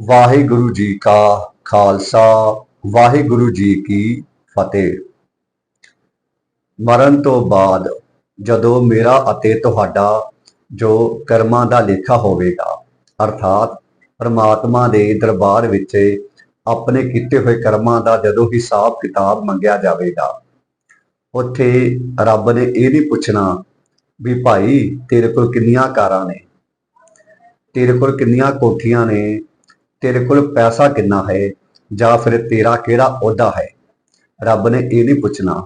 ਵਾਹਿਗੁਰੂ ਜੀ ਕਾ ਖਾਲਸਾ, ਵਾਹਿਗੁਰੂ ਜੀ ਕੀ ਫਤਿਹ। ਮਰਨ ਤੋਂ ਬਾਅਦ ਜਦੋਂ ਮੇਰਾ ਅਤੇ ਤੁਹਾਡਾ ਜੋ ਕਰਮਾਂ ਦਾ ਲੇਖਾ ਹੋਵੇਗਾ, ਅਰਥਾਤ ਪਰਮਾਤਮਾ ਦੇ ਦਰਬਾਰ ਵਿੱਚ ਆਪਣੇ ਕੀਤੇ ਹੋਏ ਕਰਮਾਂ ਦਾ ਜਦੋਂ ਹਿਸਾਬ ਕਿਤਾਬ ਮੰਗਿਆ ਜਾਵੇਗਾ, ਉੱਥੇ ਰੱਬ ਨੇ ਇਹ ਨਹੀਂ ਪੁੱਛਣਾ ਵੀ ਭਾਈ ਤੇਰੇ ਕੋਲ ਕਿੰਨੀਆਂ ਕਾਰਾਂ ਨੇ? ਤੇਰੇ ਕੋਲ ਕਿੰਨੀਆਂ ਕੋਠੀਆਂ ਨੇ? ਤੇਰੇ ਕੋਲ ਪੈਸਾ ਕਿੰਨਾ ਹੈ? ਜਾਂ ਫਿਰ ਤੇਰਾ ਕਿਹੜਾ ਅਹੁਦਾ ਹੈ? ਰੱਬ ਨੇ ਇਹ ਨਹੀਂ ਪੁੱਛਣਾ।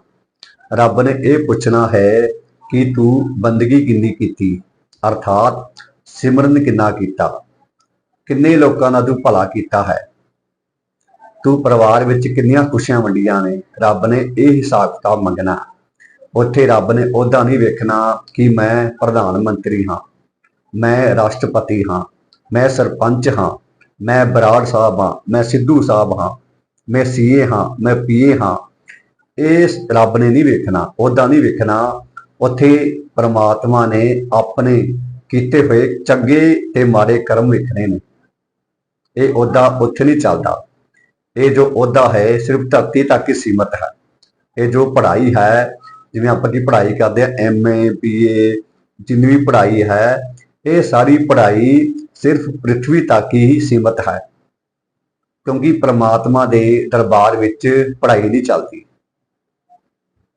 ਰੱਬ ਨੇ ਇਹ ਪੁੱਛਣਾ ਹੈ ਕਿ ਤੂੰ ਬੰਦਗੀ ਕਿੰਨੀ ਕੀਤੀ? ਅਰਥਾਤ ਸਿਮਰਨ ਕਿੰਨਾ ਕੀਤਾ? ਕਿੰਨੇ ਲੋਕਾਂ ਦਾ ਤੂੰ ਭਲਾ ਕੀਤਾ ਹੈ? ਤੂੰ ਪਰਿਵਾਰ ਵਿੱਚ ਕਿੰਨੀਆਂ ਖੁਸ਼ੀਆਂ ਵੰਡੀਆਂ ਨੇ? ਰੱਬ ਨੇ ਇਹ ਹਿਸਾਬ ਕਿਤਾਬ ਮੰਗਣਾ। ਉੱਥੇ ਰੱਬ ਨੇ ਉਹਦਾ ਨਹੀਂ ਵੇਖਣਾ ਕਿ ਮੈਂ ਪ੍ਰਧਾਨ ਮੰਤਰੀ ਹਾਂ, ਮੈਂ ਰਾਸ਼ਟਰਪਤੀ ਹਾਂ, ਮੈਂ ਸਰਪੰਚ ਹਾਂ। ਮੈਂ ਬਰਾੜ ਸਾਹਿਬ ਹਾਂ, ਮੈਂ ਸਿੱਧੂ ਸਾਹਿਬ ਹਾਂ, ਮੈਂ ਸੀਏ ਹਾਂ, ਮੈਂ ਪੀਏ ਹਾਂ। ਇਹ ਰੱਬ ਨੇ ਨਹੀਂ ਵੇਖਣਾ ਉਹਦਾ ਨਹੀਂ ਵੇਖਣਾ। ਉੱਥੇ ਪ੍ਰਮਾਤਮਾ ਨੇ ਆਪਣੇ ਕੀਤੇ ਹੋਏ ਚੰਗੇ ਤੇ ਮਾੜੇ ਕਰਮ ਵੇਖਣੇ ਨੇ। ਇਹ ਉਹਦਾ ਉੱਥੇ ਨਹੀਂ ਚੱਲਦਾ। ਇਹ ਜੋ ਉਹਦਾ ਹੈ, ਸਿਰਫ ਧਰਤੀ ਤੱਕ ਹੀ ਸੀਮਤ ਹੈ। ਇਹ ਜੋ ਪੜ੍ਹਾਈ ਹੈ, ਜਿਵੇਂ ਆਪਾਂ ਦੀ ਪੜ੍ਹਾਈ ਕਰਦੇ ਆ ਐਮਏ ਬੀਏ ਜਿੰਨੀ ਵੀ ਪੜ੍ਹਾਈ ਹੈ, ਇਹ ਸਾਰੀ ਪੜ੍ਹਾਈ ਸਿਰਫ ਪ੍ਰithvi ਤੱਕ ਹੀ ਸੀਮਤ ਹੈ, ਕਿਉਂਕਿ ਪ੍ਰਮਾਤਮਾ ਦੇ ਦਰਬਾਰ ਵਿੱਚ ਪੜ੍ਹਾਈ ਨਹੀਂ ਚੱਲਦੀ।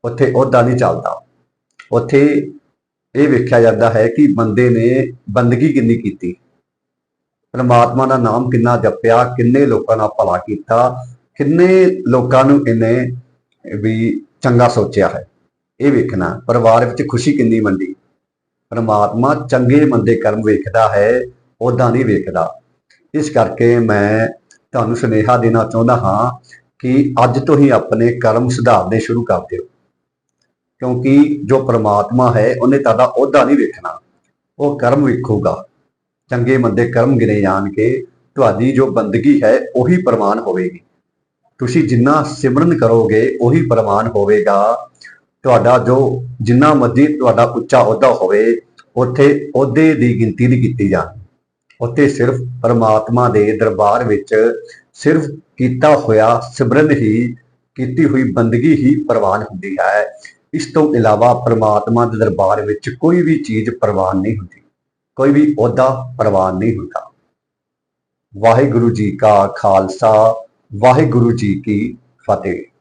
ਉੱਥੇ ਉਹਦਾ ਨਹੀਂ ਚੱਲਦਾ। ਉੱਥੇ ਇਹ ਵੇਖਿਆ ਜਾਂਦਾ ਹੈ ਕਿ ਬੰਦੇ ਨੇ ਬੰਦਗੀ ਕਿੰਨੀ ਕੀਤੀ। ਪ੍ਰਮਾਤਮਾ ਦਾ ਨਾਮ ਕਿੰਨਾ ਜਪਿਆ, ਕਿੰਨੇ ਲੋਕਾਂ ਦਾ ਭਲਾ ਕੀਤਾ, ਕਿੰਨੇ ਲੋਕਾਂ ਨੂੰ ਇਹਨੇ ਵੀ ਚੰਗਾ ਸੋਚਿਆ ਹੈ। ਇਹ ਵੇਖਣਾ, ਪਰਿਵਾਰ ਵਿੱਚ ਖੁਸ਼ੀ ਕਿੰਨੀ ਮੰਡੀ। ਪ੍ਰਮਾਤਮਾ ਚੰਗੇ ਮੰਦੇ ਕਰਮ ਵੇਖਦਾ ਹੈ ਉਹਦਾ ਨਹੀਂ ਵੇਖਦਾ। ਇਸ ਕਰਕੇ ਮੈਂ ਤੁਹਾਨੂੰ ਸੁਨੇਹਾ ਦੇਣਾ ਚਾਹੁੰਦਾ ਹਾਂ ਕਿ ਅੱਜ ਤੋਂ ਹੀ ਆਪਣੇ ਕਰਮ ਸੁਧਾਰਨੇ ਸ਼ੁਰੂ ਕਰ ਦਿਓ। ਕਿਉਂਕਿ ਜੋ ਪ੍ਰਮਾਤਮਾ ਹੈ, ਉਹਨੇ ਤੁਹਾਡਾ ਅਹੁਦਾ ਨਹੀਂ ਵੇਖਣਾ। ਉਹ ਕਰਮ ਵੇਖੂਗਾ। ਚੰਗੇ ਮੰਦੇ ਕਰਮ ਗਿਣੇ ਜਾਣਗੇ। ਤੁਹਾਡੀ ਜੋ ਬੰਦਗੀ ਹੈ, ਉਹੀ ਪ੍ਰਮਾਣ ਹੋਵੇਗੀ। ਤੁਸੀਂ ਜਿੰਨਾ ਸਿਮਰਨ ਕਰੋਗੇ, ਉਹੀ ਪ੍ਰਮਾਣ ਹੋਵੇਗਾ। ਤੁਹਾਡਾ ਜੋ ਜਿੰਨਾ ਮਰਜ਼ੀ ਤੁਹਾਡਾ ਉੱਚਾ ਅਹੁਦਾ ਹੋਵੇ, ਉੱਥੇ ਅਹੁਦੇ ਦੀ ਗਿਣਤੀ ਨਹੀਂ ਕੀਤੀ ਜਾਣੀ। ਉੱਥੇ ਸਿਰਫ ਪਰਮਾਤਮਾ ਦੇ ਦਰਬਾਰ ਵਿੱਚ ਸਿਰਫ ਕੀਤਾ ਹੋਇਆ ਸਿਮਰਨ ਹੀ, ਕੀਤੀ ਹੋਈ ਬੰਦਗੀ ਹੀ ਪ੍ਰਵਾਨ ਹੁੰਦੀ ਹੈ। ਇਸ ਤੋਂ ਇਲਾਵਾ ਪਰਮਾਤਮਾ ਦੇ ਦਰਬਾਰ ਵਿੱਚ ਕੋਈ ਵੀ ਚੀਜ਼ ਪ੍ਰਵਾਨ ਨਹੀਂ ਹੁੰਦੀ। ਕੋਈ ਵੀ ਅਹੁਦਾ ਪ੍ਰਵਾਨ ਨਹੀਂ ਹੁੰਦਾ। ਵਾਹਿਗੁਰੂ ਜੀ ਕਾ ਖਾਲਸਾ, ਵਾਹਿਗੁਰੂ ਜੀ ਕੀ ਫਤਿਹ।